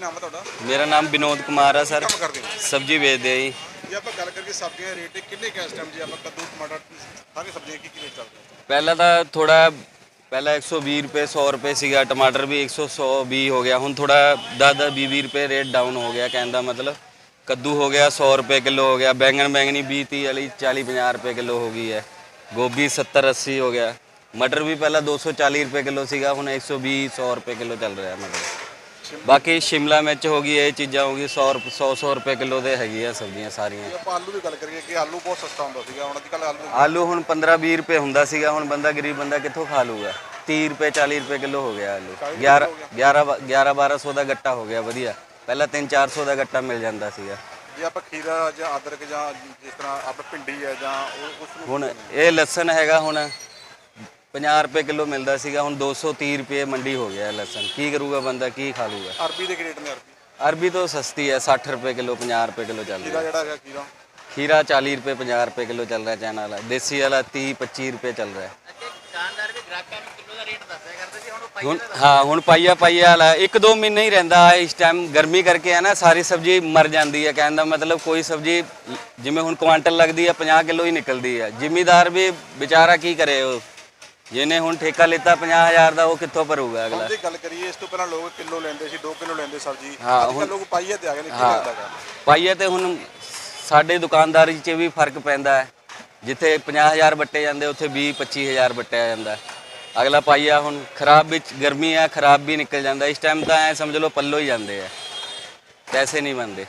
ਨਾਮ ਹੈ ਤੁਹਾਡਾ? ਮੇਰਾ ਨਾਮ ਵਿਨੋਦ ਕੁਮਾਰ ਹੈ ਸਰ। ਕੰਮ ਕਰਦੇ ਹੋ? ਸਬਜ਼ੀ ਵੇਚਦੇ ਆ ਜੀ। ਜੇ ਆਪਾਂ ਗੱਲ ਕਰੀਏ ਸਬਜ਼ੀਆਂ ਦੇ ਰੇਟ ਕਿੰਨੇ ਕੈਸ ਟਾਈਮ ਜੇ ਆਪਾਂ ਕੱਦੂ ਟਮਾਟਰ ਸਾਰੀਆਂ ਸਬਜ਼ੀਆਂ ਕੀ ਕੀ ਰੇਟ ਚੱਲਦੇ ਆ? ਪਹਿਲਾਂ ਤਾਂ ਥੋੜਾ ਪਹਿਲਾਂ 120 ਰੁਪਏ 100 ਰੁਪਏ ਸੀਗਾ ਟਮਾਟਰ ਵੀ 100 20 ਹੋ ਗਿਆ। ਹੁਣ ਥੋੜਾ 10 10 20 ਰੁਪਏ ਰੇਟ ਡਾਊਨ ਹੋ ਗਿਆ ਕਹਿਣ ਦਾ ਮਤਲਬ। ਕੱਦੂ ਹੋ ਗਿਆ 100 ਰੁਪਏ ਕਿਲੋ ਹੋ ਗਿਆ ਬੈਂਗਣ ਬੈਂਗਣੀ 20 30 ਵਾਲੀ 40 50 ਰੁਪਏ ਕਿਲੋ ਹੋ ਗਈ ਹੈ। ਗੋਭੀ 70 80 ਹੋ ਗਿਆ। ਮਟਰ ਵੀ ਪਹਿਲਾਂ 240 ਰੁਪਏ ਕਿਲੋ ਸੀਗਾ ਹੁਣ 120 100 ਰੁਪਏ ਕਿਲੋ ਚੱਲ ਰਿਹਾ ਮਟਰ ਬਾਕੀ ਸ਼ਿਮਲਾ ਮਿਰਚ ਹੋ ਗਈ ਇਹ ਚੀਜ਼ਾਂ ਹੋ ਗਈ 100 100 100 ਰੁਪਏ ਕਿਲੋ ਦੇ ਹੈਗੀ ਆ ਸਬਜ਼ੀਆਂ ਸਾਰੀਆਂ। ਆਪਾਂ ਆਲੂ ਦੀ ਗੱਲ ਕਰੀਏ ਕਿ ਆਲੂ ਬਹੁਤ ਸਸਤਾ ਹੁੰਦਾ ਸੀਗਾ ਹੁਣ ਅੱਜ ਕੱਲ੍ਹ ਆਲੂ ਆਲੂ ਹੁਣ 15 20 ਰੁਪਏ ਹੁੰਦਾ ਸੀਗਾ ਹੁਣ ਬੰਦਾ ਗਰੀਬ ਬੰਦਾ ਕਿੱਥੋਂ ਖਾ ਲੂਗਾ? 30 ਰੁਪਏ 40 ਰੁਪਏ ਕਿਲੋ ਹੋ ਗਿਆ ਆਲੂ। 11 11 11 1200 ਦਾ ਗੱਟਾ ਹੋ ਗਿਆ ਵਧੀਆ। ਪਹਿਲਾਂ 3 400 ਦਾ ਗੱਟਾ ਮਿਲ ਜਾਂਦਾ ਸੀਗਾ। ਜੇ ਆਪਾਂ ਖੀਰਾ ਜਾਂ ਅਦਰਕ ਜਾਂ ਜਿਸ ਤਰ੍ਹਾਂ ਆਪਾਂ ਭਿੰਡੀ ਹੈ ਜਾਂ ਉਸ ਨੂੰ ਹੁਣ ਇਹ ਲਸਣ ਹੈਗਾ ਹੁਣ 50 ਰੁਪਏ ਕਿਲੋ ਮਿਲਦਾ ਸੀਗਾ ਹੁਣ 230 ਰੁਪਏ ਮੰਡੀ ਹੋ ਗਿਆ ਲਸਣ। ਕੀ ਕਰੂਗਾ ਬੰਦਾ ਕੀ ਖਾ ਲੂਗਾ? ਅਰਬੀ ਦੇ ਰੇਟ ਨੇ ਅਰਬੀ। ਅਰਬੀ ਤਾਂ ਸਸਤੀ ਹੈ 60 ਰੁਪਏ ਕਿਲੋ 50 ਰੁਪਏ ਕਿਲੋ ਚੱਲ ਖੀਰਾ ਰਿਹਾ। ਜਿਹੜਾ ਹੈਗਾ ਖੀਰਾ। ਖੀਰਾ 40 ਰੁਪਏ 50 ਰੁਪਏ ਕਿਲੋ ਚੱਲ ਰਿਹਾ ਚਾਈਨਾ ਵਾਲਾ। ਦੇਸੀ ਵਾਲਾ 30 25 ਰੁਪਏ ਚੱਲ ਰਿਹਾ। ਦੁਕਾਨਦਾਰ ਵੀ ਗ੍ਰਾਹਕਾਂ ਨੂੰ ਕਿਲੋ ਦਾ ਰੇਟ ਦੱਸਿਆ ਕਰਦੇ ਸੀ ਹੁਣ ਉਹ ਹੁਣ ਹਾਂ ਹੁਣ ਪਾਈਆ ਪਾਈਆ ਵਾਲਾ ਇੱਕ ਦੋ ਮਹੀਨੇ ਹੀ ਰਹਿੰਦਾ ਹੈ ਇਸ ਟਾਈਮ ਗਰਮੀ ਕਰਕੇ ਹੈ ਨਾ ਸਾਰੀ ਸਬਜ਼ੀ ਮਰ ਜਾਂਦੀ ਹੈ ਕਹਿਣ ਦਾ ਮਤਲਬ ਕੋਈ ਸਬਜ਼ੀ ਜਿਵੇਂ ਹੁਣ ਕੁਆਂਟਲ ਲੱਗਦੀ ਹੈ 50 ਕਿਲੋ ਹੀ ਨਿਕਲਦੀ ਹੈ ਜ਼ਿਮੀਦਾਰ ਵੀ ਵਿਚਾਰਾ ਕੀ ਕਰੇ ਉਹ? ਜਿਹਨੇ ਹੁਣ ਠੇਕਾ ਲਿੱਤਾ 50000 ਦਾ ਉਹ ਕਿੱਥੋਂ ਭਰੂਗਾ ਹੁਣ ਅਗਲਾ ਗੱਲ ਕਰੀਏ ਇਸ ਤੋਂ ਪਹਿਲਾਂ ਲੋਕ ਕਿਲੋ ਲੈਂਦੇ ਸੀ 2 ਕਿਲੋ ਲੈਂਦੇ ਸਬਜ਼ੀ ਹਾਂ, ਅੱਜ ਕੱਲ੍ਹ ਲੋਕ ਪਾਈਏ ਤੇ ਆ ਗਏ ਨੇ ਕੀ ਗਾ ਪਾਈਆ ਤੇ ਹੁਣ ਸਾਡੇ ਦੁਕਾਨਦਾਰੀ 'ਚ ਵੀ ਫ਼ਰਕ ਪੈਂਦਾ ਹੈ। ਜਿੱਥੇ 50000 ਬੱਟੇ ਜਾਂਦੇ ਉੱਥੇ 20 25000 ਬੱਟਿਆ ਜਾਂਦਾ ਹੈ। ਅਗਲਾ ਪਾਈਆ ਹੁਣ ਖਰਾਬ ਵਿੱਚ ਗਰਮੀ ਹੈ ਖਰਾਬ ਵੀ ਨਿਕਲ ਜਾਂਦਾ। ਇਸ ਟਾਈਮ ਤਾਂ ਐ ਸਮਝ ਲਓ ਪੱਲੋ ਹੀ ਜਾਂਦੇ ਆ। ਪੈਸੇ ਨਹੀਂ ਬਣਦੇ।